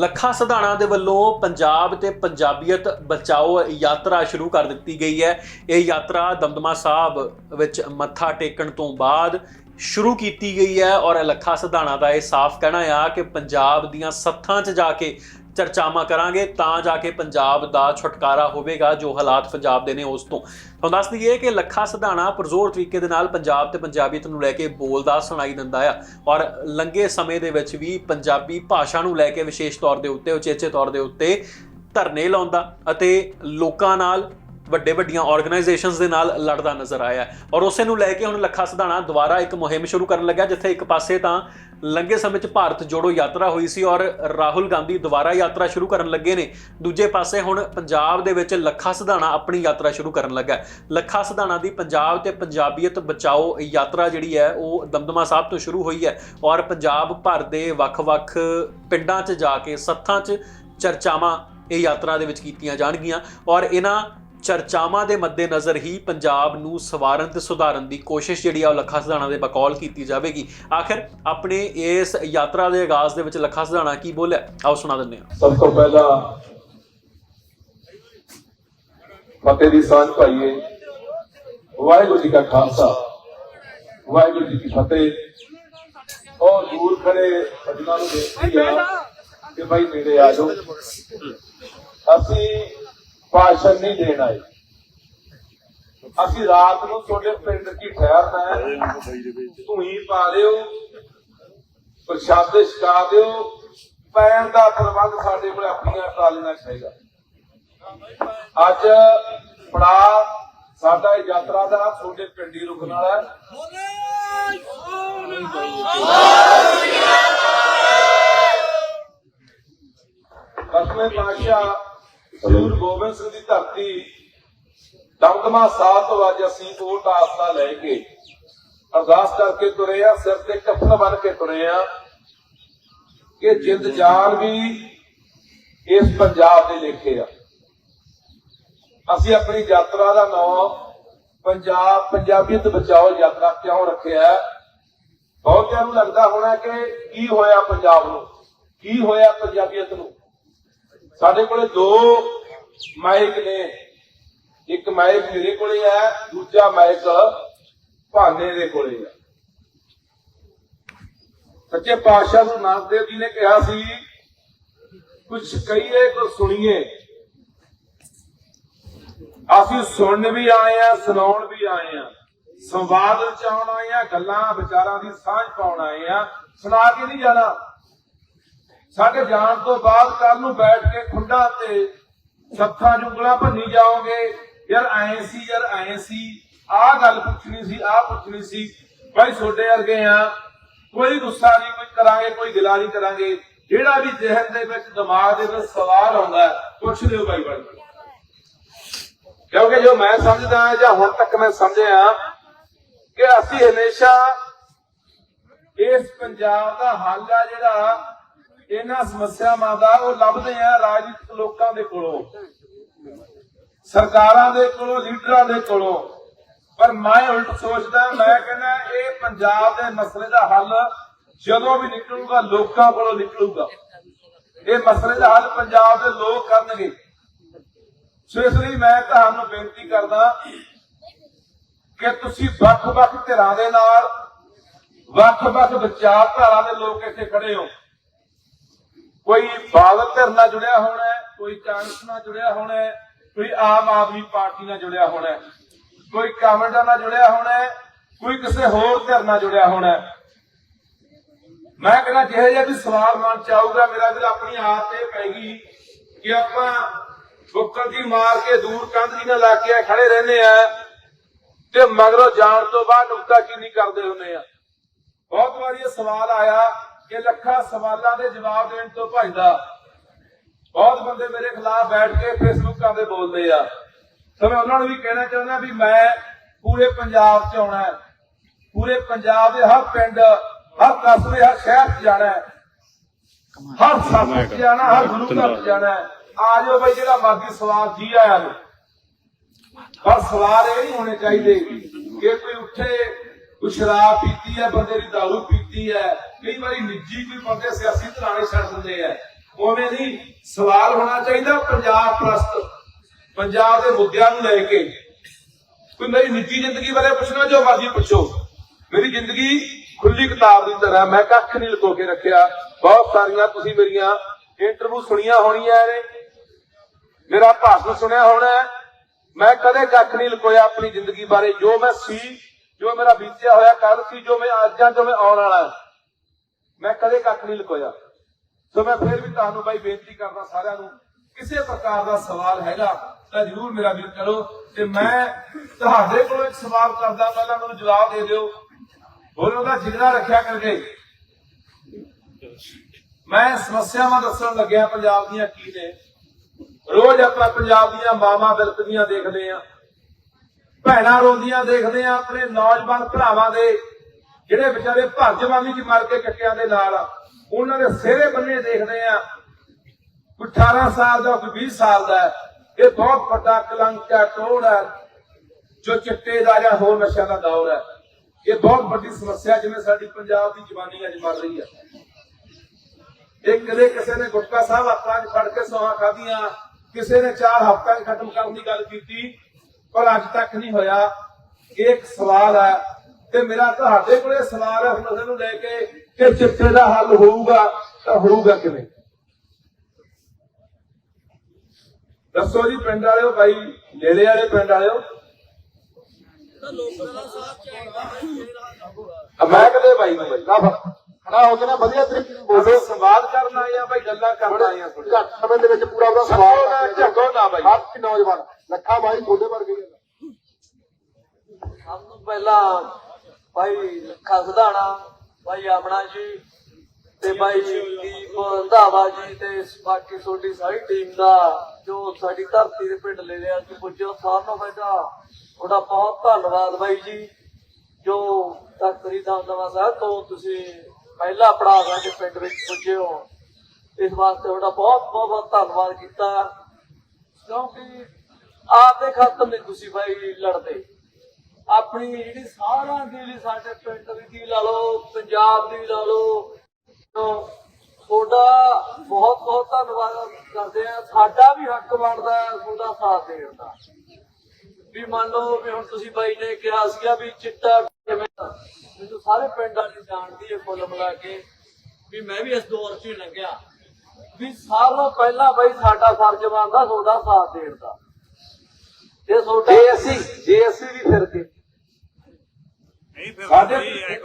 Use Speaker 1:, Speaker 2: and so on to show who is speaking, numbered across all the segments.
Speaker 1: ਲੱਖਾ ਸਧਾਣਾ ਦੇ ਵੱਲੋਂ ਪੰਜਾਬ ਤੇ ਪੰਜਾਬੀਅਤ ਬਚਾਓ ਯਾਤਰਾ ਸ਼ੁਰੂ ਕਰ ਦਿੱਤੀ ਗਈ ਹੈ। ਇਹ ਯਾਤਰਾ ਦਮਦਮਾ ਸਾਹਿਬ ਵਿੱਚ ਮੱਥਾ ਟੇਕਣ ਤੋਂ ਬਾਅਦ ਸ਼ੁਰੂ ਕੀਤੀ ਗਈ ਹੈ ਔਰ ਲੱਖਾ ਸਧਾਣਾ ਦਾ ਇਹ ਸਾਫ਼ ਕਹਿਣਾ ਆ ਕਿ ਪੰਜਾਬ ਦੀਆਂ ਸੱਥਾਂ 'ਚ ਜਾ ਕੇ ਚਰਚਾਵਾਂ ਕਰਾਂਗੇ ਤਾਂ ਜਾ ਕੇ ਪੰਜਾਬ ਦਾ ਛੁਟਕਾਰਾ ਹੋਵੇਗਾ, ਜੋ ਹਾਲਾਤ ਪੰਜਾਬ ਦੇ ਨੇ ਉਸ ਤੋਂ। ਤੁਹਾਨੂੰ ਦੱਸ ਦਈਏ ਕਿ ਲੱਖਾ ਸਧਾਣਾ ਪਰਜ਼ੋਰ ਤਰੀਕੇ ਦੇ ਨਾਲ ਪੰਜਾਬ ਤੇ ਪੰਜਾਬੀਅਤ ਨੂੰ ਲੈ ਕੇ ਬੋਲਦਾ, ਸੁਣਾਈ ਦਿੰਦਾ ਆ। ਔਰ ਲੰਗੇ ਸਮੇਂ ਦੇ ਵਿੱਚ ਵੀ ਪੰਜਾਬੀ ਭਾਸ਼ਾ ਨੂੰ ਲੈ ਕੇ ਵਿਸ਼ੇਸ਼ ਤੌਰ ਦੇ ਉੱਤੇ, ਉਚੇਚੇ ਤੌਰ ਦੇ ਉੱਤੇ ਧਰਨੇ ਲਾਉਂਦਾ ਅਤੇ ਲੋਕਾਂ ਨਾਲ ਵੱਡੇ ਵੱਡੀਆਂ ਆਰਗੇਨਾਈਜੇਸ਼ਨਸ ਦੇ ਨਾਲ ਲੜਦਾ ਨਜ਼ਰ ਆਇਆ ਔਰ ਉਸੇ ਨੂੰ ਲੈ ਕੇ ਹੁਣ ਲੱਖਾ ਸਧਾਣਾ ਦੁਬਾਰਾ ਇੱਕ ਮੁਹਿੰਮ ਸ਼ੁਰੂ ਕਰਨ ਲੱਗਾ ਜਿੱਥੇ ਇੱਕ ਪਾਸੇ ਤਾਂ ਲੰਗੇ ਸਮੇਂ 'ਚ ਭਾਰਤ ਜੋੜੋ ਯਾਤਰਾ ਹੋਈ ਸੀ ਔਰ ਰਾਹੁਲ ਗਾਂਧੀ ਦੁਬਾਰਾ ਯਾਤਰਾ ਸ਼ੁਰੂ ਕਰਨ ਲੱਗੇ ਨੇ। ਦੂਜੇ ਪਾਸੇ ਹੁਣ ਪੰਜਾਬ ਦੇ ਵਿੱਚ ਲੱਖਾ ਸਧਾਣਾ ਆਪਣੀ ਯਾਤਰਾ ਸ਼ੁਰੂ ਕਰਨ ਲੱਗਾ ਹੈ। ਲੱਖਾ ਸਧਾਣਾ ਦੀ ਪੰਜਾਬ ਤੇ ਪੰਜਾਬੀਅਤ ਬਚਾਓ ਯਾਤਰਾ ਜਿਹੜੀ ਹੈ, ਉਹ ਦਮਦਮਾ ਸਾਹਿਬ ਤੋਂ ਸ਼ੁਰੂ ਹੋਈ ਹੈ ਔਰ ਪੰਜਾਬ ਭਰ ਦੇ ਵੱਖ-ਵੱਖ ਪਿੰਡਾਂ 'ਚ ਜਾ ਕੇ ਸੱਥਾਂ 'ਚ ਚਰਚਾਵਾਂ ਇਹ ਯਾਤਰਾ ਦੇ ਵਿੱਚ ਕੀਤੀਆਂ ਜਾਣਗੀਆਂ। ਔਰ ਇਹਨਾਂ ਚਰਚਾਵਾਂ ਦੇ ਮੱਦੇਨਜ਼ਰ ਹੀ ਪੰਜਾਬ ਨੂੰ ਸਵਾਰਨ ਤੇ ਸੁਧਾਰਨ ਦੀ ਕੋਸ਼ਿਸ਼ ਜਿਹੜੀ ਆ ਲੱਖਾ ਸਧਾਣਾ ਦੇ ਬਕੌਲ ਕੀਤੀ ਜਾਵੇਗੀ। ਆਖਿਰ ਆਪਣੇ ਇਸ ਯਾਤਰਾ ਦੇ ਆਗਾਜ਼ ਦੇ ਵਿੱਚ ਲੱਖਾ ਸਧਾਣਾ ਕੀ ਬੋਲਿਆ? ਆਓ ਸੁਣਾ ਦਿੰਦੇ ਹਾਂ।
Speaker 2: ਸਭ ਤੋਂ ਪਹਿਲਾਂ ਫਤਿਹ ਦੀ ਸਾਂਝ ਪਾਈਏ। ਵਾਹਿਗੁਰੂ ਜੀ ਕਾ ਖਾਲਸਾ, ਵਾਹਿਗੁਰੂ ਜੀ ਕੀ ਫਤਿਹ। ਉਹ ਦੂਰ ਖੜੇ ਸੱਜਣਾ ਨੂੰ ਬੇਨਤੀ ਆ ਕਿ ਭਾਈ ਨੇੜੇ ਆ ਜਾਓ। ਅਸੀਂ ਭਾਸ਼ਣ ਨਹੀਂ ਦੇਣ ਆਏ। ਅਸੀਂ ਰਾਤ ਨੂੰ ਤੁਹਾਡੇ ਪਿੰਡ ਕੀ ਠਹਿਰਨਾ ਹੈ? ਧੂਈ ਪਾ ਲਿਓ ਪ੍ਰਸ਼ਾਦੇ ਛਕਾ ਦਿਓ ਪੈਣ ਦਾ ਪ੍ਰਬੰਧ ਸਾਡੇ ਕੋਲ ਆਪਣੀਆਂ ਟਰਾਲੀਆਂ ਚਾਹੀਦਾ ਅੱਜ ਪੜਾ ਸਾਡਾ ਇਹ ਯਾਤਰਾ ਦਾ ਤੁਹਾਡੇ ਪਿੰਡੀ ਰੁਕਣ ਵਾਲਾ ਪਾਤਸ਼ਾਹ ਸ੍ਰੀ ਗੁਰੂ ਗੋਬਿੰਦ ਸਿੰਘ ਦੀ ਧਰਤੀ ਦਮਦਮਾ ਸਾਹਿਬ ਤੋਂ ਅੱਜ ਅਸੀਂ ਕੋਟ ਆਸਤਾ ਲੈ ਕੇ ਅਰਦਾਸ ਕਰਕੇ ਤੁਰੇ ਆ ਸਿਰ ਤੇ ਕਫਨ ਬੰਨ ਕੇ ਤੁਰੇ ਆ ਕਿ ਜਿੰਦ ਜਾਨ ਵੀ ਇਸ ਪੰਜਾਬ ਦੇ ਲੇਖੇ ਆ ਅਸੀਂ ਆਪਣੀ ਯਾਤਰਾ ਦਾ ਨਾਮ ਪੰਜਾਬ, ਪੰਜਾਬੀਅਤ ਬਚਾਓ ਯਾਤਰਾ ਕਿਉਂ ਰੱਖਿਆ ਹੈ? ਬਹੁਤਿਆਂ ਨੂੰ ਲੱਗਦਾ ਹੋਣਾ ਕਿ ਕੀ ਹੋਇਆ ਪੰਜਾਬ ਨੂੰ, ਕੀ ਹੋਇਆ ਪੰਜਾਬੀਅਤ ਨੂੰ ਸਾਡੇ ਕੋਲੇ ਦੋ ਮਾਈਕ ਨੇ। ਇੱਕ ਮਾਈਕ ਮੇਰੇ ਕੋਲੇ ਆ, ਦੂਜਾ ਮਾਈਕ ਭਾਨੇ ਦੇ ਕੋਲੇ ਆ। ਸੱਚੇ ਪਾਤਸ਼ਾਹ ਗੁਰੂ ਨਾਨਕ ਦੇਵ ਜੀ ਨੇ ਕਿਹਾ ਸੀ ਕੁਝ ਕਹੀਏ ਕੁਝ ਸੁਣੀਏ। ਅਸੀਂ ਸੁਣਨ ਵੀ ਆਏ ਆ, ਸੁਣਾਉਣ ਵੀ ਆਏ ਆ। ਸੰਵਾਦ ਰਚਾਉਣ ਆਏ ਆ, ਗੱਲਾਂ, ਵਿਚਾਰਾਂ ਦੀ ਸਾਂਝ ਪਾਉਣ ਆਏ ਆ। ਸੁਣਾ ਕੇ ਨਹੀਂ ਜਾਣਾ। ਸਾਡੇ ਜਾਣ ਤੋਂ ਬਾਅਦ ਕੱਲ ਨੂੰ ਬੈਠ ਕੇ ਖੁੰਡਾ ਤੇ ਸੱਥਾਂ ਜੁਗਲਾਂ ਭੰਨੀ ਜਾਓਗੇ। ਯਾਰ ਐਂ ਸੀ, ਯਾਰ ਐਂ ਸੀ। ਆਹ ਗੱਲ ਪੁੱਛਣੀ ਸੀ, ਆਹ ਪੁੱਛਣੀ ਸੀ। ਭਾਈ ਛੋਟੇ ਵਰਗੇ ਆ। ਕੋਈ ਗੁੱਸਾ ਨਹੀਂ, ਕੋਈ ਕਰਾਂਗੇ, ਕੋਈ ਗਿਲਾ ਨਹੀਂ ਕਰਾਂਗੇ। ਜਿਹੜਾ ਵੀ ਜ਼ਿਹਨ ਦੇ ਵਿੱਚ, ਦਿਮਾਗ ਦੇ ਵਿੱਚ ਸਵਾਲ ਆਉਂਦਾ ਪੁੱਛ ਲਿਓ ਭਾਈ ਭਾਈ ਕਿਉਂਕਿ ਜੋ ਮੈਂ ਸਮਝਦਾ ਜਾਂ ਹੁਣ ਤੱਕ ਮੈਂ ਸਮਝਿਆ ਕਿ ਅਸੀਂ ਹਮੇਸ਼ਾ ਇਸ ਪੰਜਾਬ ਦਾ ਹੱਲ ਆ ਜਿਹੜਾ ਇਹਨਾਂ ਸਮੱਸਿਆਵਾਂ ਦਾ ਉਹ ਲੱਭਦੇ ਆ ਰਾਜਨੀਤਿਕ ਲੋਕਾਂ ਦੇ ਕੋਲੋਂ। ਸਰਕਾਰਾਂ ਦੇ ਕੋਲੋਂ, ਲੀਡਰਾਂ ਦੇ ਕੋਲੋਂ। ਪਰ ਮੈਂ ਉਲਟ ਸੋਚਦਾ, ਮੈਂ ਕਹਿੰਦਾ ਇਹ ਪੰਜਾਬ ਦੇ ਮਸਲੇ ਦਾ ਹੱਲ ਜਦੋਂ ਵੀ ਨਿਕਲੂਗਾ, ਲੋਕਾਂ ਕੋਲੋਂ ਨਿਕਲੂਗਾ। ਇਹ ਮਸਲੇ ਦਾ ਹੱਲ ਪੰਜਾਬ ਦੇ ਲੋਕ ਕਰਨਗੇ। ਸੋ ਇਸ ਲਈ ਮੈਂ ਤੁਹਾਨੂੰ ਬੇਨਤੀ ਕਰਦਾ ਕਿ ਤੁਸੀਂ ਵੱਖ-ਵੱਖ ਧਿਰਾਂ ਦੇ ਨਾਲ, ਵੱਖ-ਵੱਖ ਵਿਚਾਰਧਾਰਾ ਦੇ ਲੋਕ ਇੱਥੇ ਖੜੇ ਹੋ। ਕੋਈ ਬਾਦਲ ਧਿਰ ਨਾਲ ਜੁੜਿਆ ਹੋਣਾ ਕੋਈ ਕਾਂਗਰਸ ਨਾਲ ਜੁੜਿਆ ਹੋਣਾ ਹੈ, ਕੋਈ ਆਮ ਆਦਮੀ ਪਾਰਟੀ ਨਾਲ ਜੁੜਿਆ ਹੋਣਾ ਹੈ, ਕੋਈ ਕਾਮਰੇਡ ਨਾਲ ਜੁੜਿਆ ਹੋਣਾ ਕੋਈ ਕਿਸੇ ਹੋਰ ਧਿਰ ਨਾਲ ਜੁੜਿਆ ਹੋਣਾ ਮੈਂ ਕਹਿੰਦਾ ਜਿਹੇ ਜਿਹਾ ਵੀ ਸਵਾਲ ਮਨ ਚ ਆਊਗਾ, ਮੇਰਾ ਦਿਲ ਆਪਣੀ ਆਦਤ ਇਹ ਪੈ ਗਈ ਕਿ ਆਪਾਂ ਬੁੱਕਲ ਜੀ ਮਾਰ ਕੇ ਦੂਰ ਕੰਧ ਜੀ ਨਾਲ ਲਾ ਕੇ ਖੜੇ ਰਹਿੰਦੇ ਆ ਤੇ ਮਗਰੋਂ ਜਾਣ ਤੋਂ ਬਾਅਦ ਨੁਕਤਾ ਕਿ ਨਹੀਂ ਕਰਦੇ ਹੁੰਦੇ ਆ। ਬਹੁਤ ਵਾਰੀ ਇਹ ਸਵਾਲ ਆਇਆ ਕਿ ਲੱਖਾਂ ਸਵਾਲਾਂ ਦੇ ਜਵਾਬ ਦੇਣ ਤੋਂ ਭੱਜਦਾ ਬਹੁਤ ਬੰਦੇ ਮੇਰੇ ਖਿਲਾਫ ਬੈਠ ਕੇ ਫੇਸਬੁੱਕਾਂ ਤੇ ਬੋਲਦੇ ਆ। ਤਾਂ ਮੈਂ ਉਹਨਾਂ ਨੂੰ ਵੀ ਕਹਿਣਾ ਚਾਹੁੰਦਾ ਵੀ ਮੈਂ ਪੂਰੇ ਪੰਜਾਬ 'ਚ ਆਉਣਾ ਹੈ। ਪੂਰੇ ਪੰਜਾਬ ਦੇ ਹਰ ਪਿੰਡ, ਹਰ ਕਸਬੇ, ਹਰ ਸ਼ਹਿਰ 'ਚ ਜਾਣਾ ਹੈ। ਹਰ ਸਾਥ 'ਚ ਜਾਣਾ, ਹਰ ਗੁਰੂ ਘਰ 'ਚ ਜਾਣਾ ਹੈ। ਆ ਜਾਓ ਬਈ, ਜਿਹੜਾ ਮਰਜ਼ੀ ਸਵਾਲ ਜੀ ਆਇਆ ਨੂੰ ਪਰ ਸਵਾਲ ਇਹ ਨਹੀਂ ਹੋਣੇ ਚਾਹੀਦੇ ਕਿ ਕੋਈ ਉੱਠੇ ਕੋਈ ਸ਼ਰਾਬ ਪੀਤੀ ਹੈ, ਬੰਦੇ ਦੀ ਦਾਰੂ ਪੀਤੀ ਹੈ। ਕਈ ਵਾਰੀ ਨਿੱਜੀ ਕੋਈ ਬੰਦੇ ਸਿਆਸੀ ਧਰਾਣੇ ਛੱਡ ਦਿੰਦੇ ਆ। ਉਵੇਂ ਨਹੀਂ, ਸਵਾਲ ਹੋਣਾ ਚਾਹੀਦਾ ਪੰਜਾਬ ਪ੍ਰਸਤ, ਪੰਜਾਬ ਦੇ ਮੁੱਦਿਆਂ ਨੂੰ ਲੈ ਕੇ। ਕੋਈ ਮੇਰੀ ਨਿੱਜੀ ਜ਼ਿੰਦਗੀ ਬਾਰੇ ਪੁੱਛਣਾ, ਜੋ ਮਰਜ਼ੀ ਪੁੱਛੋ। ਮੇਰੀ ਜ਼ਿੰਦਗੀ ਖੁੱਲੀ ਕਿਤਾਬ ਦੀ ਤਰ੍ਹਾਂ ਮੈਂ ਕੱਖ ਨਹੀਂ ਲੁਕੋ ਕੇ ਰੱਖਿਆ। ਬਹੁਤ ਸਾਰੀਆਂ ਤੁਸੀਂ ਮੇਰੀਆਂ ਇੰਟਰਵਿਊ ਸੁਣੀਆਂ ਹੋਣੀਆਂ ਨੇ। ਮੇਰਾ ਭਾਸ਼ਣ ਸੁਣਿਆ ਹੋਣਾ ਮੈਂ ਕਦੇ ਕੱਖ ਨਹੀਂ ਲੁਕੋਇਆ ਆਪਣੀ ਜ਼ਿੰਦਗੀ ਬਾਰੇ। ਜੋ ਮੈਂ ਸੀ ਜੋ ਮੇਰਾ ਬੀਤਿਆ ਹੋਇਆ ਕੱਲ ਸੀ, ਜੋ ਮੈਂ ਅੱਜ ਹਾਂ ਜੋ ਮੈਂ ਆਉਣ ਵਾਲਾ ਮੈਂ ਕਦੇ ਕੱਖ ਨਹੀਂ ਲੁਕੋਇਆ। ਸੋ ਮੈਂ ਫਿਰ ਵੀ ਤੁਹਾਨੂੰ ਬਾਈ ਬੇਨਤੀ ਕਰਦਾ ਸਾਰਿਆਂ ਨੂੰ, ਕਿਸੇ ਪ੍ਰਕਾਰ ਦਾ ਸਵਾਲ ਹੈਗਾ ਤਾਂ ਜਰੂਰ ਮੇਰਾ ਵੀਰ ਕਰੋ ਤੇ ਮੈਂ ਤੁਹਾਡੇ ਕੋਲੋਂ ਇੱਕ ਸਵਾਲ ਕਰਦਾ, ਪਹਿਲਾਂ ਮੈਨੂੰ ਜਵਾਬ ਦੇ ਦਿਓ। ਹੋਰ ਉਹਦਾ ਜਿਗਰਾ ਰੱਖਿਆ ਕਰਕੇ। ਮੈਂ ਸਮੱਸਿਆਵਾਂ ਦੱਸਣ ਲੱਗਿਆ ਪੰਜਾਬ ਦੀਆਂ ਕੀ ਨੇ। ਰੋਜ਼ ਆਪਾਂ ਪੰਜਾਬ ਦੀਆਂ ਮਾਵਾਂ ਬਿਲਕਦੀਆਂ ਦੇਖਦੇ ਆਂ। ਭੈਣਾਂ ਰੋਂਦੀਆਂ ਦੇਖਦੇ ਆ ਆਪਣੇ ਨੌਜਵਾਨ ਭਰਾਵਾਂ ਦੇ, ਜਿਹੜੇ ਵਿਚਾਰੇ ਭਰ ਜਵਾਨੀ ਚ ਮਰ ਕੇ ਕੱਟਿਆਂ ਦੇ ਨਾਲ। ਉਹਨਾਂ ਦੇ ਸਿਹਰੇ ਬੰਨੇ ਦੇਖਦੇ ਆਂ। ਕੋਈ 18 ਸਾਲ ਦਾ ਕੋਈ 20 ਸਾਲ ਦਾ ਇਹ ਬਹੁਤ ਵੱਡਾ ਕਲੰਕ ਹੈ, ਟੋੜ ਹੈ, ਜੋ ਚਿੱਟੇ ਦਾ ਜਾਂ ਹੋਰ ਨਸ਼ਿਆਂ ਦਾ ਦੌਰ ਹੈ। ਇਹ ਬਹੁਤ ਵੱਡੀ ਸਮੱਸਿਆ ਜਿਵੇਂ ਸਾਡੀ ਪੰਜਾਬ ਦੀ ਜਵਾਨੀ ਅੱਜ ਮਰ ਰਹੀ ਹੈ। ਇਹ ਕਦੇ ਕਿਸੇ ਨੇ ਗੁਟਕਾ ਸਾਹਿਬ ਹੱਥਾਂ 'ਚ ਫੜ ਕੇ ਸੌਹਾਂ ਖਾਧੀਆਂ, ਕਿਸੇ ਨੇ ਚਾਰ ਹਫ਼ਤਾ 'ਚ ਖਤਮ ਕਰਨ ਦੀ ਗੱਲ ਕੀਤੀ ਪਰ ਅੱਜ ਤੱਕ ਨਹੀਂ ਹੋਇਆ। ਇਹ ਇੱਕ ਸਵਾਲ ਹੈ ਤੇ ਮੇਰਾ ਤੁਹਾਡੇ ਕੋਲੇ ਸਵਾਲ ਹੈ ਹੁਣ ਨੂੰ ਲੈ ਕੇ ਕਿ ਚਿੱਟੇ ਦਾ ਹੱਲ ਹੋਊਗਾ ਤਾਂ ਹੋਊਗਾ ਕਿਵੇਂ? ਦੱਸੋ ਜੀ ਪਿੰਡ ਵਾਲਿਓ ਬਾਈ ਨੇੜੇ ਵਾਲੇ ਪਿੰਡ ਵਾਲਿਓ। ਮੈਂ ਕਦੇ ਬਾਈ ਨੂੰ ਬਾਈ
Speaker 3: ਨਾ ਫਿਰ ਖੜਾ ਹੋ ਕੇ ਨਾ ਵਧੀਆ ਤਰੀਕੇ ਨਾਲ ਬੋਲੋ
Speaker 2: ਅਸੀਂ ਸੰਵਾਦ ਕਰਨ ਆਏ ਆ ਬਾਈ ਗੱਲਾਂ ਕਰਨ ਆਏ ਆ ਥੋੜੇ
Speaker 3: ਘੱਟ ਸਮੇਂ ਦੇ ਵਿੱਚ ਪੂਰਾ ਉਹਦਾ
Speaker 2: ਝੱਗੋ
Speaker 3: ਸਵਾਲ
Speaker 2: ਨਾ,
Speaker 3: ਕਰਕੇ
Speaker 2: ਝੱਗੋ ਨਾ ਬਾਈ।
Speaker 3: ਹਰ ਇੱਕ ਨੌਜਵਾਨ ਲੱਖਾਂ ਬਾਈ ਤੁਹਾਡੇ ਵਰਗੇ ਹੀ ਆ।
Speaker 4: ਸਭ ਤੋਂ ਪਹਿਲਾਂ ਭਾਈ ਲੱਖਾ ਸਧਾਣਾ ਭਾਈ ਆਮਣਾ ਜੀ ਤੇ ਭਾਈ ਦੀਪ ਰੰਧਾਵਾ ਜੀ ਤੇ ਬਾਕੀ ਤੁਹਾਡੀ ਸਾਰੀ ਟੀਮ ਦਾ ਜੋ ਸਾਡੀ ਧਰਤੀ ਦੇ ਪਿੰਡ ਲੈ ਲਿਆ ਕਿ ਪੁੱਜੋ ਸਾਰਿਆਂ ਨੂੰ ਤੁਹਾਡਾ ਬਹੁਤ ਧੰਨਵਾਦ ਬਾਈ ਜੀ ਜੋ ਤਖਤਰੀ ਦਮਦਮਾ ਸਾਹਿਬ ਤੋਂ ਤੁਸੀਂ ਪਹਿਲਾ ਪੜਾਅ ਸਾਡੇ ਪਿੰਡ ਵਿੱਚ ਪੁੱਜੇ ਹੋ ਇਸ ਵਾਸਤੇ ਤੁਹਾਡਾ ਬਹੁਤ ਬਹੁਤ ਬਹੁਤ ਧੰਨਵਾਦ ਕੀਤਾ। ਕਿਉਂਕਿ ਆਪਦੇ ਖਾਤਰ ਨਹੀਂ ਤੁਸੀਂ ਭਾਈ ਲੜਦੇ। ਆਪਣੀ ਜਿਹੜੀ ਸਾਰਿਆਂ ਦੀ ਸਾਡੇ ਪਿੰਡ ਦੀ ਕੀ ਲਾ ਲਓ, ਪੰਜਾਬ ਦੀ ਲਾ ਲਓ, ਤੁਹਾਡਾ ਬਹੁਤ ਬਹੁਤ ਧੰਨਵਾਦ ਕਰਦੇ ਆ ਸਾਡਾ ਵੀ ਹੱਕ ਬਣਦਾ ਤੁਹਾਡਾ ਸਾਥ ਦੇਣ ਦਾ। ਵੀ ਮੰਨ ਲਓ ਵੀ ਹੁਣ ਤੁਸੀਂ ਬਾਈ ਨੇ ਕਿਹਾ ਸੀਗਾ ਵੀ ਚਿੱਟਾ ਕਿਵੇਂ ਮੈਨੂੰ ਸਾਰੇ ਪਿੰਡ ਵਾਲੀ ਜਾਣਦੀ ਹੈ ਕੁੱਲ ਮਿਲਾ ਕੇ ਵੀ ਮੈਂ ਵੀ ਇਸ ਦੌਰ 'ਚ ਹੀ ਲੰਘਿਆ। ਵੀ ਸਾਰਿਆਂ ਪਹਿਲਾਂ ਬਾਈ ਸਾਡਾ ਫਰਜ਼ ਬਣਦਾ ਤੁਹਾਡਾ ਸਾਥ ਦੇਣ ਦਾ। ਇਹ ਤੁਹਾਡਾ
Speaker 2: ਜੇ ਅਸੀਂ ਜੇ ਅਸੀਂ ਵੀ ਫਿਰ ਕੇ? ਸਾਡੇ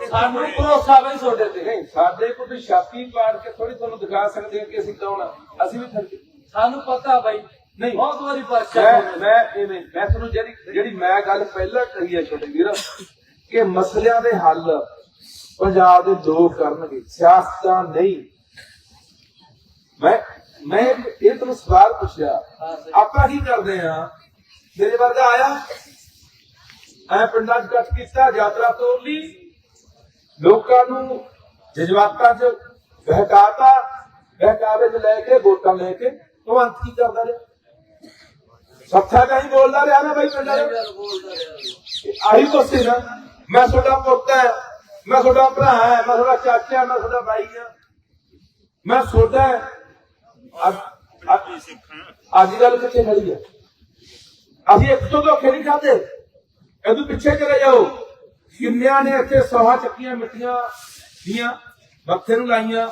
Speaker 4: ਸਾਨੂੰ ਭਰੋਸਾ ਬਈ ਤੁਹਾਡੇ ਤੇ।
Speaker 2: ਨਹੀਂ ਸਾਡੇ ਕੋਲ ਵੀ ਛਾਤੀ ਪਾੜ ਕੇ ਥੋੜੀ ਤੁਹਾਨੂੰ ਦਿਖਾ ਸਕਦੇ ਹਾਂ ਕਿ ਅਸੀਂ ਕੌਣ ਆ। ਅਸੀਂ ਵੀ ਫਿਰ ਕੇ?
Speaker 4: ਸਾਨੂੰ ਪਤਾ ਬਾਈ
Speaker 2: ਨਹੀਂ।
Speaker 4: ਬਹੁਤ ਵਾਰੀ ਪਰਚਾ
Speaker 2: ਮੈਂ। ਮੈਂ ਇਵੇਂ ਮੈਂ ਤੁਹਾਨੂੰ ਜਿਹੜੀ ਜਿਹੜੀ ਮੈਂ ਗੱਲ ਪਹਿਲਾਂ ਕਹੀ ਹੈ ਛੋਟੇ ਵੀਰ ਕਿ ਮਸਲਿਆਂ ਦੇ ਹੱਲ ਪੰਜਾਬ ਦੇ ਲੋਕ ਕਰਨਗੇ ਸਿਆਸਤਾਂ ਨਹੀਂ। ਮੈਂ ਮੈਂ ਇਹ ਤੁਹਾਨੂੰ ਸਵਾਲ ਪੁੱਛਿਆ। ਆਪਾਂ ਕੀ ਕਰਦੇ ਆ ਮੇਰੇ ਵਰਗਾ ਆਇਆ। ਐ ਪਿੰਡਾਂ 'ਚ ਕੱਟ ਕੀਤਾ ਯਾਤਰਾ ਤੋਰ ਲਈ। ਲੋਕਾਂ ਨੂੰ ਜਜ਼ਬਾਤਾਂ 'ਚ ਬਹਿਕਾਤਾ ਬਹਿਕਾਵੇ 'ਚ ਲੈ ਕੇ ਵੋਟਾਂ ਲੈ ਕੇ। ਉਹ ਅੰਤ ਕੀ ਕਰਦਾ ਰਿਹਾ? ਸੱਥਾ ਕਹੀਂ ਬੋਲਦਾ ਰਿਹਾ ਨਾ ਬਾਈ ਪਿੰਡਾਂ
Speaker 4: ਰਿਹਾ।
Speaker 2: ਆਹੀ ਕੁਛ ਸੀ ਨਾ। ਮੈਂ ਤੁਹਾਡਾ ਪੁੱਤ ਹੈ, ਮੈਂ ਤੁਹਾਡਾ ਭਰਾ ਹੈ, ਮੈਂ ਤੁਹਾਡਾ ਚਾਚਾ ਮੈਂ ਤੁਹਾਡਾ ਭਾਈ ਹਾਂ। ਮੈਂ ਤੁਹਾਡਾ ਅੱਜ- ਗੱਲ ਅੱਜ ਕਿੱਥੇ ਖੜੀ ਹੈ? ਅਸੀਂ ਇੱਕ ਤੋਂ ਧੋਖੇ ਨਹੀਂ ਖਾਦੇ ਇਹਦੋਂ ਪਿੱਛੇ ਚਲੇ ਜਾਓ। ਕਿੰਨਿਆਂ ਨੇ ਇੱਥੇ ਸੋਹਾ ਚੱਕੀਆਂ ਮਿੱਠੀਆਂ ਦੀਆਂ, ਮੱਥੇ ਨੂੰ ਲਾਈਆਂ।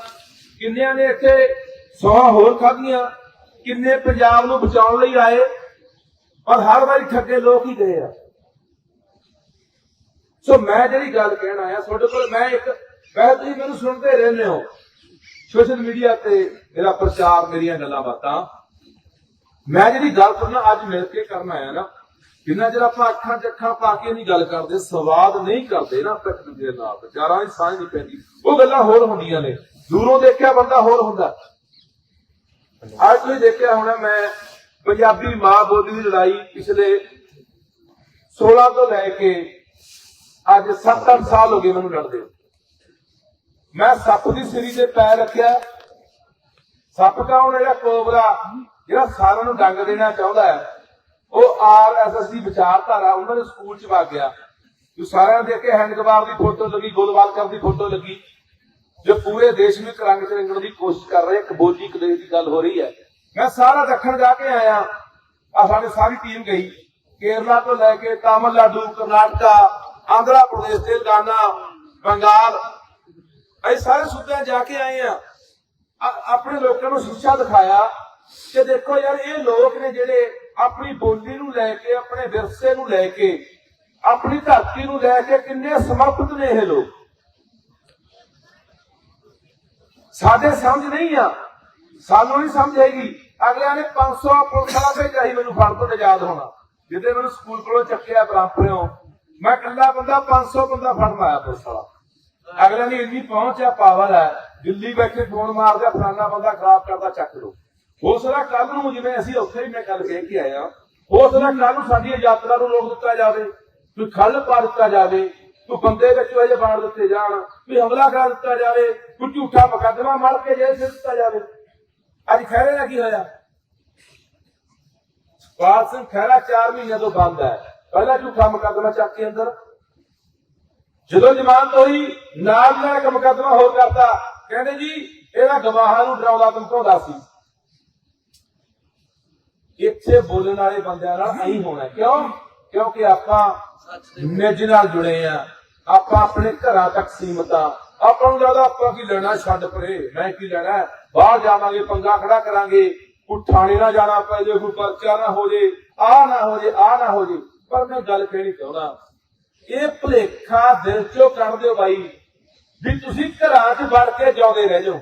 Speaker 2: ਕਿੰਨਿਆਂ ਨੇ ਇੱਥੇ ਸੋਹਾ ਹੋਰ ਖਾਧੀਆਂ। ਕਿੰਨੇ ਪੰਜਾਬ ਨੂੰ ਬਚਾਉਣ ਲਈ ਆਏ। ਔਰ ਹਰ ਵਾਰੀ ਠੱਗੇ ਲੋਕ ਹੀ ਗਏ ਆ। ਸੋ ਮੈਂ ਜਿਹੜੀ ਗੱਲ ਕਹਿਣ ਆਇਆ, ਤੁਹਾਡੇ ਕੋਲ ਮੈਂ ਇੱਕ ਵੈਸੇ ਤੁਸੀਂ ਮੈਨੂੰ ਸੁਣਦੇ ਰਹਿੰਦੇ ਹੋ। ਸੋਸ਼ਲ ਮੀਡੀਆ ਤੇ ਮੇਰਾ ਪ੍ਰਚਾਰ, ਮੇਰੀਆਂ ਗੱਲਾਂ ਬਾਤਾਂ। ਮੈਂ ਜਿਹੜੀ ਗੱਲ ਕਰਨਾ ਅੱਜ ਮਿਲ ਕੇ ਕਰਨ ਆਇਆ ਨਾ, ਜਿੰਨਾ ਚਿਰ ਆਪਾਂ ਅੱਖਾਂ 'ਚ ਅੱਖਾਂ ਪਾ ਕੇ ਨਹੀਂ ਗੱਲ ਕਰਦੇ, ਸਵਾਦ ਨਹੀਂ ਕਰਦੇ ਨਾ ਪਿੱਠ ਦੇ ਨਾਲ, ਵਿਚਾਰਾਂ ਦੀ ਸਾਂਝ ਨਹੀਂ ਪੈਂਦੀ। ਉਹ ਗੱਲਾਂ ਹੋਰ ਹੁੰਦੀਆਂ ਨੇ। ਦੂਰੋਂ ਦੇਖਿਆ ਬੰਦਾ ਹੋਰ ਹੁੰਦਾ। ਅੱਜ ਤੁਸੀਂ ਦੇਖਿਆ ਹੋਣਾ ਮੈਂ ਪੰਜਾਬੀ ਮਾਂ ਬੋਲੀ ਦੀ ਲੜਾਈ ਪਿਛਲੇ 16 ਤੋਂ ਲੈ ਕੇ ਅੱਜ 7-8 ਸਾਲ ਹੋ ਗਏ ਮੈਨੂੰ ਲੜਦੇ ਨੂੰ। ਮੈਂ ਸੱਪ ਦੀ ਸਿਰੀ ਤੇ ਪੈਰ ਰੱਖਿਆ। ਸੱਪ ਕੌਣ ਹੈ ਜਿਹੜਾ ਕੋਬਰਾ, ਜਿਹੜਾ ਸਾਰਿਆਂ ਨੂੰ ਡੰਗ ਦੇਣਾ ਚਾਹੁੰਦਾ ਹੈ, ਉਹ ਆਰ ਐਸ ਐਸ ਦੀ ਵਿਚਾਰਧਾਰਾ, ਉਹਨਾਂ ਦੇ ਸਕੂਲ ਚ ਵਗ ਗਿਆ। ਜੋ ਸਾਰਿਆਂ ਦੇ ਕੇ ਹੈਂਡ ਕਬਾਬ ਦੀ ਫੋਟੋ ਲੱਗੀ ਗੋਲਵਾਲਕਰ ਦੀ ਫੋਟੋ ਲੱਗੀ। ਜੋ ਪੂਰੇ ਦੇਸ਼ ਵਿੱਚ ਰੰਗ ਚ ਰੰਗਣ ਦੀ ਕੋਸ਼ਿਸ਼ ਕਰ ਰਹੇ, ਇੱਕ ਕਲੇਸ਼ ਦੀ ਗੱਲ ਹੋ ਰਹੀ ਹੈ। ਮੈਂ ਸਾਰਾ ਦੱਖਣ ਜਾ ਕੇ ਆਇਆ। ਆ ਸਾਡੇ ਸਾਰੀ ਟੀਮ ਗਈ। ਕੇਰਲਾ ਤੋਂ ਲੈ ਕੇ ਤਾਮਿਲਨਾਡੂ, ਕਰਨਾਟਕਾ ਆਂਧਰਾ ਪ੍ਰਦੇਸ਼, ਤੇਲੰਗਾਨਾ, ਬੰਗਾਲ। ਅਸੀਂ ਸਾਰੇ ਸੂਬਿਆਂ ਜਾ ਕੇ ਆਏ ਆ। ਆਪਣੇ ਲੋਕਾਂ ਨੂੰ ਸ਼ਿਕਸ਼ਾ ਦਿਖਾਇਆ ਕਿ ਦੇਖੋ ਯਾਰ, ਇਹ ਲੋਕ ਨੇ ਜਿਹੜੇ ਆਪਣੀ ਬੋਲੀ ਨੂੰ ਲੈ ਕੇ, ਆਪਣੇ ਵਿਰਸੇ ਨੂੰ ਲੈ ਕੇ, ਆਪਣੀ ਧਰਤੀ ਨੂੰ ਲੈ ਕੇ ਕਿੰਨੇ ਸਮਰਪਿਤ ਨੇ ਇਹ ਲੋਕ। ਸਾਡੇ ਸਮਝ ਨਹੀਂ ਆ। ਸਾਨੂੰ ਨਹੀਂ ਸਮਝ ਆਏਗੀ ਅਗਲਿਆਂ ਨੇ 500 ਪੁਲਿਸ ਵਾਲਾ ਭੇਜਿਆ ਸੀ ਮੈਨੂੰ ਫੜ ਤੋਂ ਆਜ਼ਾਦ ਹੋਣਾ। ਜਿਹਦੇ ਮੈਨੂੰ ਸਕੂਲ ਕੋਲੋਂ ਚੱਕਿਆ ਬਰਾਂਪਰਿਓ ਮੈਂ ਇਕੱਲਾ ਬੰਦਾ 500 ਬੰਦਾ ਫੜ ਆਇਆ ਪੁਲਿਸ ਵਾਲਾ। ਅਗਲਿਆਂ ਦੀ ਇੰਨੀ ਪਹੁੰਚ ਆ ਪਾਵਰ ਹੈ ਦਿੱਲੀ ਬੈਠੇ ਫੋਨ ਮਾਰਦੇ ਆ, ਬੰਦਾ ਖਰਾਬ ਕਰਦਾ ਚੱਕ ਲੋ ਹੋ ਸਕਦਾ ਕੱਲ ਨੂੰ ਜਿਵੇਂ ਅਸੀਂ ਉੱਥੇ ਹੀ ਮੈਂ ਕੱਲ ਕਹਿ ਕੇ ਆਇਆ ਹੋ ਸਕਦਾ ਕੱਲ ਨੂੰ ਸਾਡੀ ਯਾਤਰਾ ਨੂੰ ਰੋਕ ਦਿੱਤਾ ਜਾਵੇ ਕੋਈ ਖੱਲ ਪਾ ਦਿੱਤਾ ਜਾਵੇ ਕੋਈ ਬੰਦੇ ਵਿੱਚ ਇਹ ਬਾੜ ਦਿੱਤੇ ਜਾਣ ਕੋਈ ਹਮਲਾ ਕਰ ਦਿੱਤਾ ਜਾਵੇ ਕੋਈ ਝੂਠਾ ਮੁਕੱਦਮਾ ਮੜ ਕੇ ਜੇਲ੍ਹ 'ਚ ਦਿੱਤਾ ਜਾਵੇ। ਅੱਜ ਖੈਰੇ ਦਾ ਕੀ ਹੋਇਆ? ਸਪਾਲ ਸਿੰਘ ਖਹਿਰਾ 4 ਮਹੀਨੇ ਤੋਂ ਬੰਦ ਹੈ। ਪਹਿਲਾ ਝੂਠਾ ਮੁਕੱਦਮਾ ਚੱਕ ਕੇ ਅੰਦਰ, ਜਦੋਂ ਜ਼ਮਾਨਤ ਹੋਈ, ਨਾਲ ਨਾਲ ਇੱਕ ਮੁਕੱਦਮਾ ਹੋਰ ਕਰਤਾ। ਕਹਿੰਦੇ ਜੀ, ਇਹਦਾ ਗਵਾਹਾਂ ਨੂੰ ਡਰਾਉਂਦਾ ਧਮਕਾਉਂਦਾ ਸੀ ਇੱਥੇ ਬੋਲਣ ਵਾਲੇ ਬੰਦਿਆਂ ਨਾਲ ਨਹੀਂ ਹੋਣਾ ਕਿਉਂ? ਕਿਉਂਕਿ ਆਪਾਂ ਨਿੱਜ ਨਾਲ ਜੁੜੇ ਆ ਆਪਾਂ ਆਪਣੇ ਘਰਾਂ ਤੱਕ ਸੀਮਤ ਆ ਆਪਾਂ ਨੂੰ ਲੱਗਦਾ ਆਪਾਂ ਕੀ ਲੈਣਾ, ਛੱਡ ਪਰੇ। ਮੈਂ ਕੀ ਲੈਣਾ? ਬਾਹਰ ਜਾਵਾਂਗੇ, ਪੰਗਾ ਖੜਾ ਕਰਾਂਗੇ। ਕੋਈ ਥਾਣੇ ਨਾ ਜਾਣਾ ਪੈ ਜੇ, ਕੋਈ ਪਰਚਾ ਨਾ ਹੋ ਜੇ ਆ ਨਾ ਹੋ ਜੇ ਆ ਨਾ ਹੋ ਜੇ। ਪਰ ਮੈਂ ਗੱਲ ਕਹਿਣੀ ਚਾਹੁੰਦਾ, ਇਹ ਭੁਲੇਖਾ ਦਿਲ ਚੋਂ ਕੱਢ ਦਿਓ ਬਾਈ, ਵੀ ਤੁਸੀਂ ਘਰਾਂ 'ਚ ਵੜ ਕੇ ਜਿਉਂਦੇ ਰਹਿ ਜਾਓ।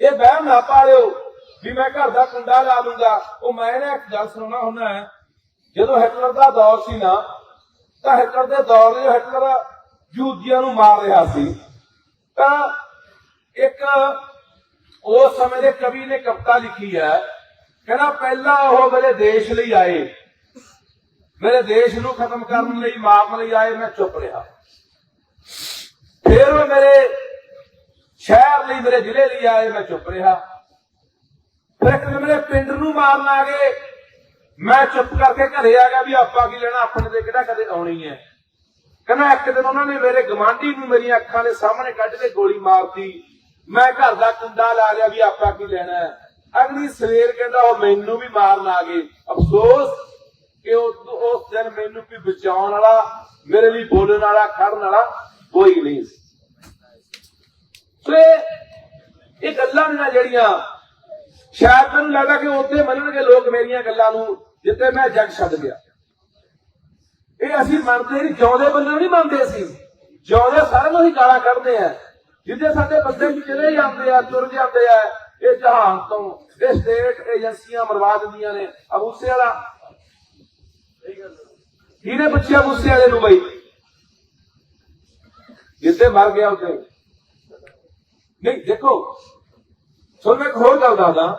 Speaker 2: ਇਹ ਵਹਿਮ ਨਾ ਪਾਲਿਓ ਵੀ ਮੈਂ ਘਰ ਦਾ ਕੁੰਡਾ ਲਾ ਲੂੰਗਾ। ਉਹ ਮੈਂ ਨਾ ਇੱਕ ਗੱਲ ਸੁਣਾਉਣਾ ਹੁੰਦਾ ਹੈ, ਜਦੋਂ ਹਿਟਲਰ ਦਾ ਦੌਰ ਸੀ ਨਾ, ਤਾਂ ਹਿਟਲਰ ਦੇ ਦੌਰ ਦੇ ਹਿਟਲਰ ਯਹੂਦੀਆਂ ਨੂੰ ਮਾਰ ਰਿਹਾ ਸੀ। ਤਾਂ ਇੱਕ ਉਸ ਸਮੇਂ ਦੇ ਕਵੀ ਨੇ ਕਵਿਤਾ ਲਿਖੀ ਹੈ, ਕਹਿੰਦਾ ਪਹਿਲਾਂ ਉਹ ਮੇਰੇ ਦੇਸ਼ ਲਈ ਆਏ। ਮੇਰੇ ਦੇਸ਼ ਨੂੰ ਖਤਮ ਕਰਨ ਲਈ ਮਾਰਨ ਲਈ ਆਏ, ਮੈਂ ਚੁੱਪ ਰਿਹਾ। ਫਿਰ ਉਹ ਮੇਰੇ ਸ਼ਹਿਰ ਲਈ, ਮੇਰੇ ਜ਼ਿਲ੍ਹੇ ਲਈ ਆਏ, ਮੈਂ ਚੁੱਪ ਰਿਹਾ। ਫਿਰ ਇੱਕ ਦਿਨ ਮੇਰੇ ਪਿੰਡ ਨੂੰ ਮਾਰਨ ਆ ਗਏ। ਮੈਂ ਚੁੱਪ ਕਰਕੇ ਘਰੇ ਆ ਗਿਆ ਵੀ ਆਪਾਂ ਕੀ ਲੈਣਾ, ਆਪਣੇ ਤੇ ਕਿਹੜਾ ਕਦੇ ਆਉਣੀ ਹੈ। ਕਹਿੰਦਾ ਇੱਕ ਦਿਨ ਉਹਨਾਂ ਨੇ ਮੇਰੇ ਗਵਾਂਢੀ ਨੂੰ ਮੇਰੀਆਂ ਅੱਖਾਂ ਦੇ ਸਾਹਮਣੇ ਕੱਢ ਕੇ ਗੋਲੀ ਮਾਰਤੀ। ਮੈਂ ਘਰ ਦਾ ਕੁੰਡਾ ਲਾ ਲਿਆ ਵੀ ਆਪਾਂ ਕੀ ਲੈਣਾ ਅਗਲੀ ਸਵੇਰ ਕਹਿੰਦਾ ਉਹ ਮੈਨੂੰ ਵੀ ਮਾਰਨ ਆ ਗਏ। ਅਫਸੋਸ ਕਿ ਉਸ ਦਿਨ ਮੈਨੂੰ ਵੀ ਬਚਾਉਣ ਵਾਲਾ, ਮੇਰੇ ਲਈ ਬੋਲਣ ਵਾਲਾ, ਖੜਨ ਵਾਲਾ ਕੋਈ ਨਹੀਂ ਸੀ। ਸੋ ਇਹ ਗੱਲਾਂ ਨੇ ਜਿਹੜੀਆਂ ਸ਼ਾਇਦ ਮੈਨੂੰ ਲੱਗਦਾ ਕਿ ਉੱਥੇ ਮੰਨਣਗੇ ਲੋਕ ਮੇਰੀਆਂ ਗੱਲਾਂ ਨੂੰ ਜਿੱਤੇ ਮੈਂ ਜੱਗ ਛੱਡ ਗਿਆ। ਇਹ ਅਸੀਂ ਮੰਨਦੇ ਨਹੀਂ, ਜਿਉਂਦੇ ਬੰਦੇ ਨੂੰ ਨਹੀਂ ਮੰਨਦੇ ਅਸੀਂ। ਜਿਉਂਦੇ ਸਾਰਿਆਂ ਨੂੰ ਅਸੀਂ ਗਾਲਾਂ ਕੱਢਦੇ ਆ ਜਿੱਦੇ ਸਾਡੇ ਬੰਦੇ ਵੀ ਚਲੇ ਜਾਂਦੇ ਆ, ਤੁਰ ਜਾਂਦੇ ਆ, ਇਹ ਜਹਾਨ ਤੋਂ, ਇਹ ਸਟੇਟ ਏਜੰਸੀਆਂ ਮਰਵਾ ਦਿੰਦੀਆਂ ਨੇ ਅਬੂਸੇ ਵਾਲਾ ਕਿਹਨੇ ਪੁੱਛਿਆ ਗੁੱਸੇ ਵਾਲੇ ਨੂੰ ਬਈ? ਜਿੱਦੇ ਮਰ ਗਿਆ ਉੱਥੇ। ਨਹੀਂ, ਦੇਖੋ, ਤੁਹਾਨੂੰ ਮੈਂ ਇੱਕ ਹੋਰ ਗੱਲ ਦੱਸਦਾ।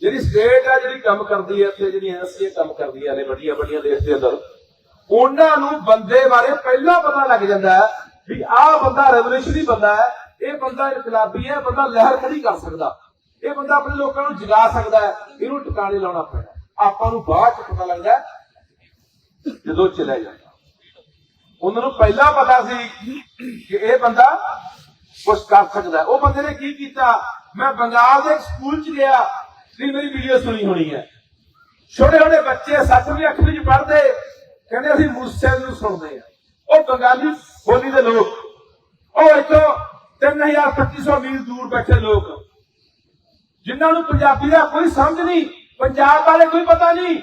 Speaker 2: ਜਿਹੜੀ ਸਟੇਟ ਆ, ਜਿਹੜੀ ਕੰਮ ਕਰਦੀ ਹੈ ਇੱਥੇ ਜਿਹੜੀ ਐਨਸੀਏ ਕੰਮ ਕਰਦੀਆਂ ਨੇ ਵੱਡੀਆਂ ਵੱਡੀਆਂ ਦੇਸ਼ ਦੇ ਅੰਦਰ। ਉਹਨਾਂ ਨੂੰ ਬੰਦੇ ਬਾਰੇ ਪਹਿਲਾਂ ਪਤਾ ਲੱਗ ਜਾਂਦਾ ਵੀ ਆਹ ਬੰਦਾ ਰੈਵੋਲੂਸ਼ਨਰੀ ਬੰਦਾ ਹੈ, ਇਹ ਬੰਦਾ ਇਨਕਲਾਬੀ ਹੈ ਬੰਦਾ ਲਹਿਰ ਖੜੀ ਕਰ ਸਕਦਾ। ਇਹ ਬੰਦਾ ਆਪਣੇ ਲੋਕਾਂ ਨੂੰ ਜਗਾ ਸਕਦਾ ਹੈ, ਇਹਨੂੰ ਟਿਕਾਣੇ ਲਾਉਣਾ ਪੈਣਾ। ਆਪਾਂ ਨੂੰ ਬਾਅਦ ਚ ਪਤਾ ਲੱਗਦਾ ਜਦੋਂ ਚਲਾ ਜਾਂਦਾ। ਉਹਨਾਂ ਨੂੰ ਪਹਿਲਾਂ ਪਤਾ ਸੀ ਕਿ ਇਹ ਬੰਦਾ ਕੁਝ ਕਰ ਸਕਦਾ ਉਹ ਬੰਦੇ ਨੇ ਕੀ ਕੀਤਾ? ਮੈਂ ਬੰਗਾਲ ਦੇ ਸਕੂਲ ਚ ਗਿਆ। ਤੁਸੀਂ ਮੇਰੀ ਵੀਡੀਓ ਸੁਣੀ ਹੋਣੀ ਹੈ। ਛੋਟੇ ਛੋਟੇ ਬੱਚੇ ਸੱਤਵੀਂ, ਅੱਠਵੀਂ ਚ ਪੜ੍ਹਦੇ, ਕਹਿੰਦੇ ਅਸੀਂ ਮੂਸੇ ਨੂੰ ਸੁਣਦੇ ਆ ਉਹ ਬੰਗਾਲੀ ਬੋਲੀ ਦੇ ਲੋਕ। ਉਹ ਇੱਥੋਂ 3000 2500 ਮੀਲ ਦੂਰ ਬੈਠੇ ਲੋਕ। ਜਿਨ੍ਹਾਂ ਨੂੰ ਪੰਜਾਬੀ ਦਾ ਕੋਈ ਸਮਝ ਨਹੀਂ ਪੰਜਾਬ ਬਾਰੇ ਕੋਈ ਪਤਾ ਨਹੀਂ।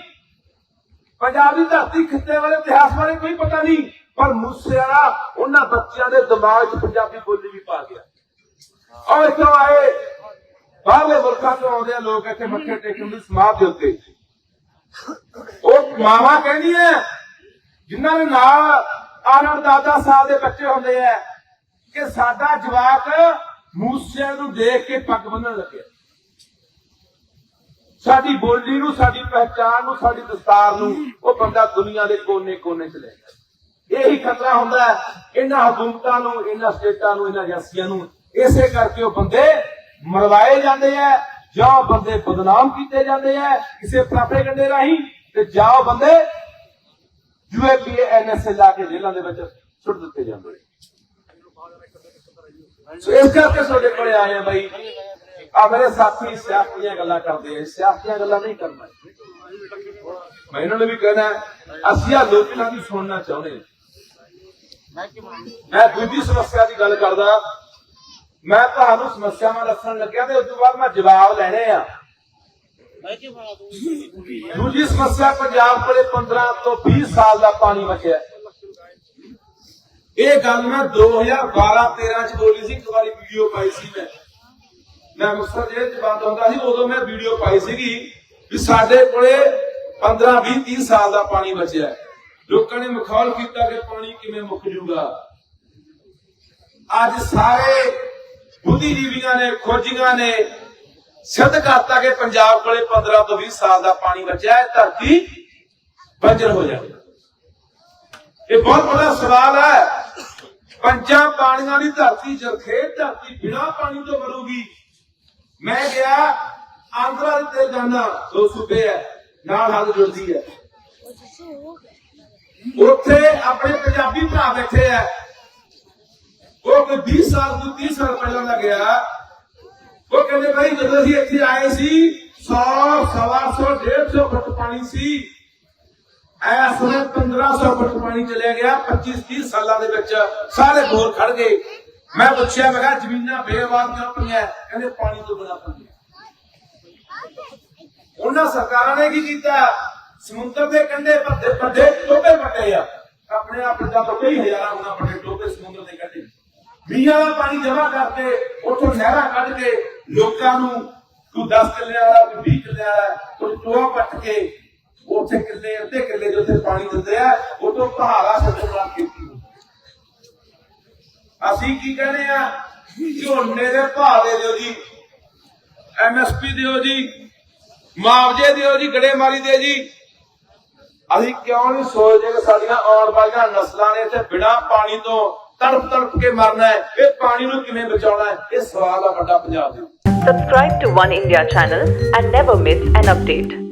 Speaker 2: ਪੰਜਾਬ ਦੀ ਧਰਤੀ ਖਿੱਤੇ ਵਾਲੇ, ਇਤਿਹਾਸ ਬਾਰੇ ਕੋਈ ਪਤਾ ਨਹੀਂ। ਪਰ ਮੂਸੇ ਉਹਨਾਂ ਬੱਚਿਆਂ ਦੇ ਦਿਮਾਗ 'ਚ ਪੰਜਾਬੀ ਬੋਲੀ ਵੀ ਪਾ ਗਿਆ। ਔਰ ਇੱਥੋਂ ਆਏ। ਬਾਹਰਲੇ ਮੁਲਕਾਂ ਤੋਂ ਆਉਂਦੇ ਆ ਲੋਕ ਇੱਥੇ ਮੱਥੇ ਟੇਕਣ ਦੀ ਸਮਾਧ ਦੇ ਉੱਤੇ। ਉਹ ਮਾਵਾ ਕਹਿੰਦੀ ਹੈ ਜਿਨ੍ਹਾਂ ਦੇ ਨਾਲ ਆਨੰਦ ਦਾਦਾ ਸਾਹਿਬ ਦੇ ਬੱਚੇ ਹੁੰਦੇ ਆ ਕਿ ਸਾਡਾ ਜਵਾਕ ਮੂਸੇ ਨੂੰ ਦੇਖ ਕੇ ਪੱਗ ਬੰਨਣ ਲੱਗਿਆ। ਸਾਡੀ ਬੋਲੀ ਨੂੰ, ਸਾਡੀ ਪਹਿਚਾਨ ਨੂੰ, ਸਾਡੀ ਦਸਤਾਰ ਨੂੰ ਉਹ ਬੰਦਾ ਦੁਨੀਆ ਦੇ ਕੋਨੇ-ਕੋਨੇ ਚ ਲੈ ਗਿਆ ਇਹੀ ਖਤਰਾ ਹੁੰਦਾ ਇਹਨਾਂ ਹਕੂਮਤਾਂ ਨੂੰ, ਇਹਨਾਂ ਸਟੇਟਾਂ ਨੂੰ, ਇਹਨਾਂ ਏਜੰਸੀਆਂ ਨੂੰ। ਇਸੇ ਕਰਕੇ ਉਹ ਬੰਦੇ ਮਰਵਾਏ ਜਾਂਦੇ ਆ, ਜਾਂ ਉਹ ਬੰਦੇ ਬਦਨਾਮ ਕੀਤੇ ਜਾਂਦੇ ਆ, ਕਿਸੇ ਪ੍ਰੋਪੇਗੈਂਡੇ ਰਾਹੀਂ, ਤੇ ਜਾਂ ਉਹ ਬੰਦੇ ਯੂਏਪੀਏ ਐਨਐਸਏ ਲਾ ਕੇ ਜੇਲ੍ਹਾਂ ਦੇ ਵਿੱਚ ਸੁੱਟ ਦਿੱਤੇ ਜਾਂਦੇ ਨੇ। ਸੋ ਇਸ ਕਰਕੇ ਤੁਹਾਡੇ ਕੋਲੇ ਆਏ ਆ ਬਾਈ। ਆ ਮੇਰੇ ਸਾਥੀ ਸਿਆਸਤੀਆਂ ਗੱਲਾਂ ਕਰਦੇ ਆ ਸਿਆਸਤੀਆਂ ਗੱਲਾਂ ਨਹੀਂ ਕਰਨਾ। ਮੈਂ ਇਹਨਾਂ ਨੂੰ ਵੀ ਕਹਿਣਾ, ਅਸੀਂ ਆ ਲੋਕਾਂ ਦੀ ਸੁਣਨਾ ਚਾਹੁੰਦੇ ਮੈਂ ਦੂਜੀ ਸਮੱਸਿਆ ਦੀ ਗੱਲ ਕਰਦਾ, ਮੈਂ ਤੁਹਾਨੂੰ ਸਮੱਸਿਆਵਾਂ ਦੱਸਣ ਲੱਗਿਆ ਤੇ ਉਸ ਤੋਂ ਬਾਅਦ ਮੈਂ ਜਵਾਬ ਲੈਣੇ ਆ। ਦੂਜੀ ਸਮੱਸਿਆ, ਪੰਜਾਬ ਕੋਲੇ 15 ਤੋਂ 20 ਸਾਲ ਦਾ ਪਾਣੀ ਬਚਿਆ। ਇਹ ਗੱਲ ਮੈਂ 2012-13 ਚ ਬੋਲੀ ਸੀ, ਇੱਕ ਵਾਰੀ ਵੀਡੀਓ ਪਾਈ ਸੀ ਮੈਂ। ਮੈਂ ਮੁਕਤਸਰ ਜੇਲ੍ਹ ਚ ਬੰਦ ਹੁੰਦਾ ਸੀ, ਉਦੋਂ ਮੈਂ ਵੀਡੀਓ ਪਾਈ ਸੀਗੀ ਵੀ ਸਾਡੇ ਕੋਲੇ 15 20 30 ਸਾਲ ਦਾ ਪਾਣੀ ਬਚਿਆ ਲੋਕਾਂ ਨੇ ਮਖੌਲ ਕੀਤਾ ਕਿ ਪਾਣੀ ਕਿਵੇਂ ਮੁੱਕ ਜੂਗਾ। ਅੱਜ ਸਾਰੇ ਬੁੱਧੀਜੀਵੀਆਂ ਨੇ, ਖੋਜੀਆਂ ਨੇ ਸਿੱਧ ਕਰਤਾ ਕਿ ਪੰਜਾਬ ਕੋਲੇ 15 ਤੋਂ 20 ਸਾਲ ਦਾ ਪਾਣੀ ਬਚਿਆ ਹੈ, ਧਰਤੀ ਬੰਜਰ ਹੋ ਜਾਵੇ ਇਹ ਬਹੁਤ ਬੜਾ ਸਵਾਲ ਹੈ। ਪੰਜਾਂ ਪਾਣੀਆਂ ਦੀ ਧਰਤੀ ਜਰਖੇਤ ਧਰਤੀ ਬਿਨਾ ਪਾਣੀ ਤੋਂ ਮਰੂਗੀ ਮੈਂ ਗਿਆ, ਆਂਧਰਾ ਦੇ ਤੇਲੰਗਾਨਾ ਦੋ ਸੂਬੇ ਹੈ ਨਾਲ ਹੱਦ ਜੁੜਦੀ ਹੈ ਉੱਥੇ ਆਪਣੇ ਪੰਜਾਬੀ ਭਰਾ ਬੈਠੇ ਆ। ਉਹ ਕੋਈ 20 ਸਾਲ ਤੋਂ 30 ਸਾਲ ਪਹਿਲਾਂ ਦਾ ਗਿਆ। ਉਹ ਕਹਿੰਦੇ, ਭਾਈ, ਜਦੋਂ ਅਸੀਂ ਇੱਥੇ ਆਏ ਸੀ 100 ਸਵਾ 100 150 ਫੁੱਟ ਪਾਣੀ ਸੀ। ਐਸ ਵੇਲੇ 1500 ਫੁੱਟ ਪਾਣੀ ਚਲਿਆ ਗਿਆ 25 30 ਸਾਲਾਂ ਦੇ ਵਿੱਚ ਸਾਰੇ ਬੋਰ ਖੜ ਗਏ। ਮੈਂ ਪੁੱਛਿਆ, ਮੈਂ ਕਿਹਾ ਜ਼ਮੀਨਾਂ ਬੇਵਾਦ ਕਿਉਂ ਪਈਆਂ? ਕਹਿੰਦੇ ਪਾਣੀ ਤੋਂ ਬਿਨਾਂ ਪਈਆਂ। ਉਹਨਾਂ ਸਰਕਾਰਾਂ ਨੇ ਕੀ ਕੀਤਾ? ਸਮੁੰਦਰ ਦੇ ਕੰਢੇ ਵੱਡੇ ਵੱਡੇ ਟੋਬੇ ਵੱਡੇ ਆ। ਆਪਣੇ ਆਪ ਦਾ ਕਈ ਹਜ਼ਾਰਾਂ ਉਹਨਾਂ ਵੱਡੇ ਟੋਬੇ ਸਮੁੰਦਰ ਦੇ ਕੰਢੇ। ਮੀਆਂ ਦਾ ਪਾਣੀ ਜਮਾ ਕਰਕੇ ਉੱਥੋਂ ਨਹਿਰਾਂ ਕੱਢ ਕੇ ਲੋਕਾਂ ਨੂੰ ਤੂੰ 10 ਕਿੱਲੇ ਵਾਲਾ ਤੂੰ 20 ਕਿੱਲੇ ਵਾਲਾ ਤੂੰ ਟੋਆ ਪੱਟ ਕੇ ਉੱਥੇ ਕਿੱਲੇ, ਅੱਧੇ ਕਿੱਲੇ ਜਿੱਥੇ ਪਾਣੀ ਦਿੰਦੇ ਆ ਉਤੋਂ ਪਹਾੜਾ ਛੱਡਣ ਵਾਲਾ ਕੀਤੀ ਅਸੀਂ ਕੀ ਕਹਿੰਦੇ ਆ? ਝੋਨੇ ਦੇ ਭਾਅ ਦੇ ਦਿਓ ਜੀ। ਐਮਐਸਪੀ ਦਿਓ ਜੀ। ਮੁਆਵਜ਼ੇ ਦਿਓ ਜੀ, ਗੜੇਮਾਰੀ ਦੇ ਜੀ। ਅਸੀਂ ਕਿਉਂ ਨਹੀਂ ਸੋਚਦੇ ਕਿ ਸਾਡੀਆਂ ਆਉਣ ਵਾਲੀਆਂ ਨਸਲਾਂ ਨੇ ਇੱਥੇ ਬਿਨਾਂ ਪਾਣੀ ਤੋਂ ਤੜਪ ਤੜਪ ਕੇ ਮਰਨਾ ਹੈ? ਇਹ ਪਾਣੀ ਨੂੰ ਕਿਵੇਂ ਬਚਾਉਣਾ ਹੈ? ਇਹ ਸਵਾਲ ਆ ਵੱਡਾ ਪੰਜਾਬ ਦੇ
Speaker 5: Subscribe to One India channel and never miss an update.